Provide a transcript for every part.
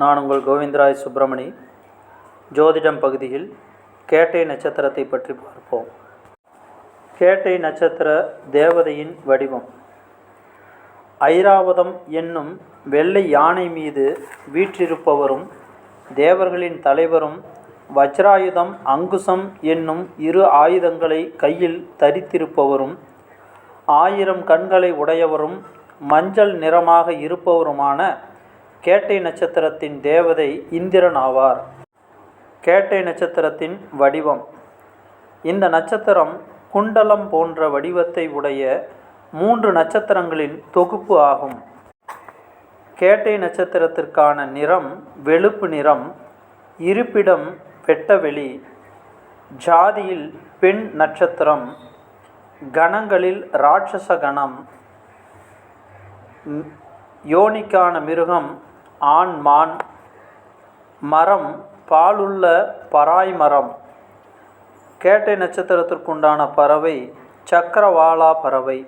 நான் உங்கள் கோவிந்தராய் சுப்பிரமணி. ஜோதிடம் பகுதியில் கேட்டை நட்சத்திரத்தை பற்றி பார்ப்போம். கேட்டை நட்சத்திர தேவதையின் வடிவம். ஐராவதம் என்னும் வெள்ளை யானை மீது வீற்றிருப்பவரும் தேவர்களின் தலைவரும் வஜ்ராயுதம் அங்குசம் என்னும் இரு ஆயுதங்களை கையில் தரித்திருப்பவரும் ஆயிரம் கண்களை உடையவரும் மஞ்சள் நிறமாக இருப்பவருமான கேட்டை நட்சத்திரத்தின் தேவதை இந்திரன் ஆவார். கேட்டை நட்சத்திரத்தின் வடிவம். இந்த நட்சத்திரம் குண்டலம் போன்ற வடிவத்தை உடைய மூன்று நட்சத்திரங்களின் தொகுப்பு ஆகும். கேட்டை நட்சத்திரத்திற்கான நிறம் வெளுப்பு நிறம் இருப்பிடம் வெட்டவெளி ஜாதியில் பெண் நட்சத்திரம் கணங்களில் ராட்சச கணம் யோனிக்கான மிருகம் ஆண் மான். மரம் பாலுள்ள பராய் மரம். கேட்டை நட்சத்திரத்திற்குண்டான பறவை சக்கரவாளா பறவை.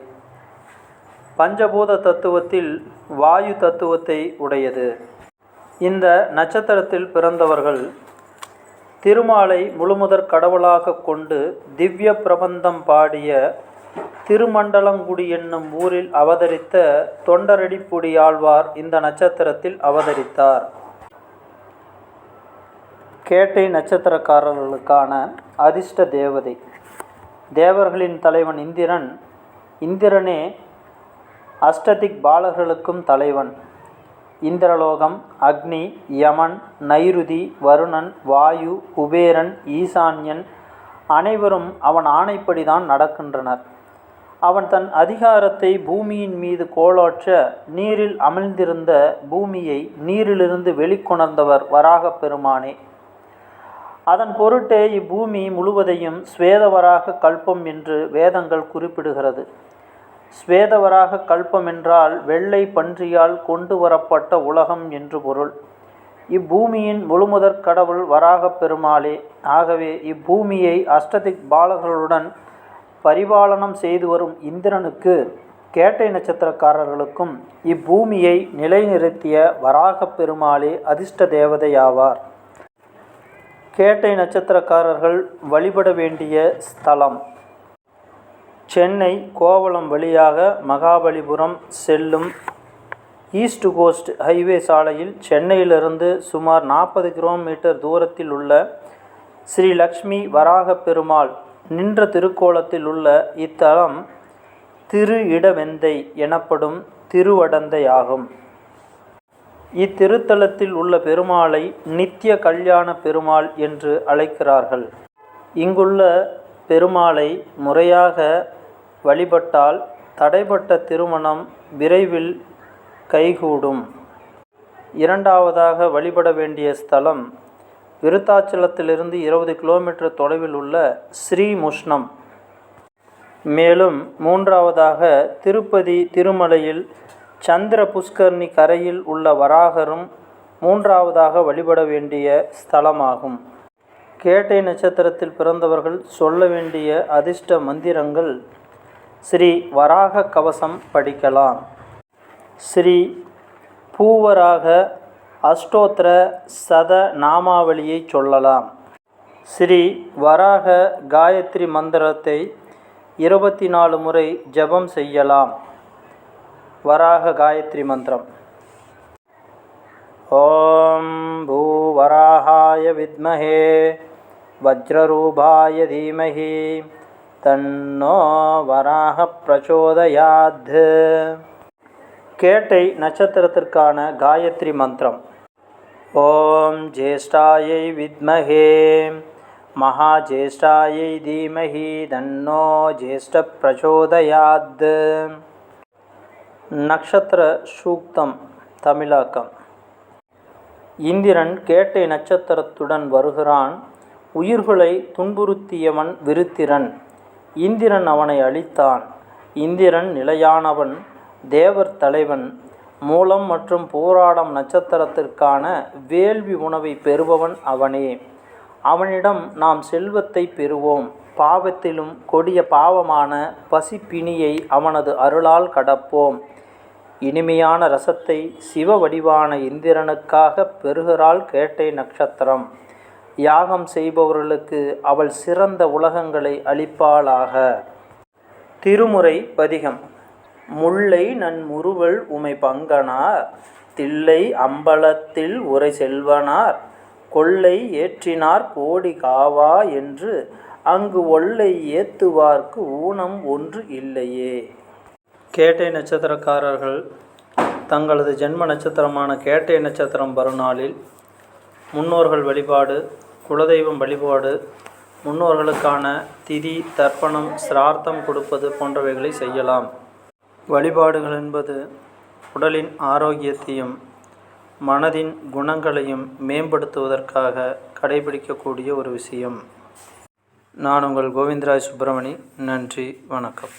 பஞ்சபூத தத்துவத்தில் வாயு தத்துவத்தை உடையது. இந்த நட்சத்திரத்தில் பிறந்தவர்கள் திருமாலை முழுமுதற் கடவுளாக கொண்டு திவ்ய பிரபந்தம் பாடிய திருமண்டலங்குடி என்னும் ஊரில் அவதரித்த தொண்டரடிப்புடி ஆழ்வார் இந்த நட்சத்திரத்தில் அவதரித்தார். கேட்டை நட்சத்திரக்காரர்களுக்கான அதிர்ஷ்ட தேவதை. தேவர்களின் தலைவன் இந்திரன். இந்திரனே அஷ்டதிக் பாலர்களுக்கும் தலைவன். இந்திரலோகம் அக்னி யமன் நைருதி வருணன் வாயு குபேரன் ஈசான்யன் அனைவரும் அவன் ஆணைப்படிதான் நடக்கின்றனர். அவன் தன் அதிகாரத்தை பூமியின் மீது கோலாற்ற நீரில் அமிழ்ந்திருந்த பூமியை நீரிலிருந்து வெளிக்கொணர்ந்தவர் வராகப் பெருமானே. அதன் பொருட்டே இப்பூமி முழுவதையும் ஸ்வேதவராக கல்பம் என்று வேதங்கள் குறிப்பிடுகிறது. ஸ்வேதவராக கல்பம் என்றால் வெள்ளை பன்றியால் கொண்டு வரப்பட்ட உலகம் என்று பொருள். இப்பூமியின் முழுமுதற் கடவுள் வராகப் பெருமாளே. ஆகவே இப்பூமியை அஷ்டதிக் பாலர்களுடன் பரிபாலனம் செய்து வரும் இந்திரனுக்கு கேட்டை நட்சத்திரக்காரர்களுக்கும் இப்பூமியை நிலைநிறுத்திய வராகப் பெருமாளே அதிர்ஷ்ட தேவதையாவார். கேட்டை நட்சத்திரக்காரர்கள் வழிபட வேண்டிய ஸ்தலம். சென்னை கோவளம் வழியாக மகாபலிபுரம் செல்லும் ஈஸ்ட் கோஸ்ட் ஹைவே சாலையில் சென்னையிலிருந்து சுமார் நாற்பது கிலோமீட்டர் தூரத்தில் உள்ள ஸ்ரீ லக்ஷ்மி வராக பெருமாள் நின்ற திருக்கோலத்தில் உள்ள இத்தலம் திரு இடவெந்தை எனப்படும் திருவடந்தையாகும் இத்திருத்தலத்தில் உள்ள பெருமாளை நித்திய கல்யாண பெருமாள் என்று அழைக்கிறார்கள். இங்குள்ள பெருமாளை முறையாக வழிபட்டால் தடைப்பட்ட திருமணம் விரைவில் கைகூடும். இரண்டாவதாக வழிபட வேண்டிய ஸ்தலம் விருத்தாச்சலத்திலிருந்து இருபது கிலோமீட்டர் தொலைவில் உள்ள ஸ்ரீமுஷ்ணம். மேலும் மூன்றாவதாக திருப்பதி திருமலையில் சந்திர புஷ்கர்ணி கரையில் உள்ள வராகரும் மூன்றாவதாக வழிபட வேண்டிய ஸ்தலமாகும். கேட்டை நட்சத்திரத்தில் பிறந்தவர்கள் சொல்ல வேண்டிய அதிர்ஷ்ட மந்திரங்கள் ஸ்ரீ வராக கவசம் படிக்கலாம். ஸ்ரீ பூவராக அஷ்டோத்திர சத நாமாவளியை சொல்லலாம். ஸ்ரீ வராக காயத்ரி மந்திரத்தை இருபத்தி நாலு முறை ஜெபம் செய்யலாம். வராக காயத்ரி மந்திரம். ஓம் பூவராகாய வித்மஹே வஜ்ரரூபாய தீமஹி தன்னோ வராக பிரச்சோதயாத் கேட்டை நட்சத்திரத்திற்கான காயத்ரி மந்திரம். ஓம் ஜேஷ்டாயை வித்மஹே மகாஜேஷ்டாயை தீமகி. தன்னோ ஜேஷ்ட பிரச்சோதயாத் நக்ஷத்திர சூக்தம் தமிழாக்கம். இந்திரன் கேட்டை நட்சத்திரத்துடன் வருகிறான். உயிர்களை துன்புறுத்தியவன் விருத்திரன். இந்திரன் அவனை அழித்தான். இந்திரன் நிலையானவன் தேவர் தலைவன் மூலம் மற்றும் போராடம் நட்சத்திரத்திற்கான வேள்வி உணவை பெறுபவன் அவனே. அவனிடம் நாம் செல்வத்தை பெறுவோம். பாவத்திலும் கொடிய பாவமான பசிப்பிணியை அவனது அருளால் கடப்போம். இனிமையான ரசத்தை சிவ வடிவான இந்திரனுக்காகப் பெறுகிறாள் கேட்டை நட்சத்திரம். யாகம் செய்பவர்களுக்கு அவள் சிறந்த உலகங்களை அளிப்பாளாக. திருமுறை பதிகம். முல்லை நன்முறுவல் உமை பங்கனார் தில்லை அம்பலத்தில் உரை செல்வனார் கொல்லை ஏற்றினார் கோடி காவா என்று அங்கு ஒல்லை ஏத்துவார்க்கு ஊனம் ஒன்று இல்லையே. கேட்டை நட்சத்திரக்காரர்கள் தங்களது ஜென்ம நட்சத்திரமான கேட்டை நட்சத்திரம் வருநாளில் முன்னோர்கள் வழிபாடு குலதெய்வம் வழிபாடு முன்னோர்களுக்கான திதி தர்ப்பணம் சிரார்த்தம் கொடுப்பது போன்றவைகளை செய்யலாம். வழிபாடுகள் என்பது உடலின் ஆரோக்கியத்தையும் மனதின் குணங்களையும் மேம்படுத்துவதற்காக கடைபிடிக்கக்கூடிய ஒரு விஷயம். நான் உங்கள் கோவிந்தராஜ் சுப்பிரமணி. நன்றி வணக்கம்.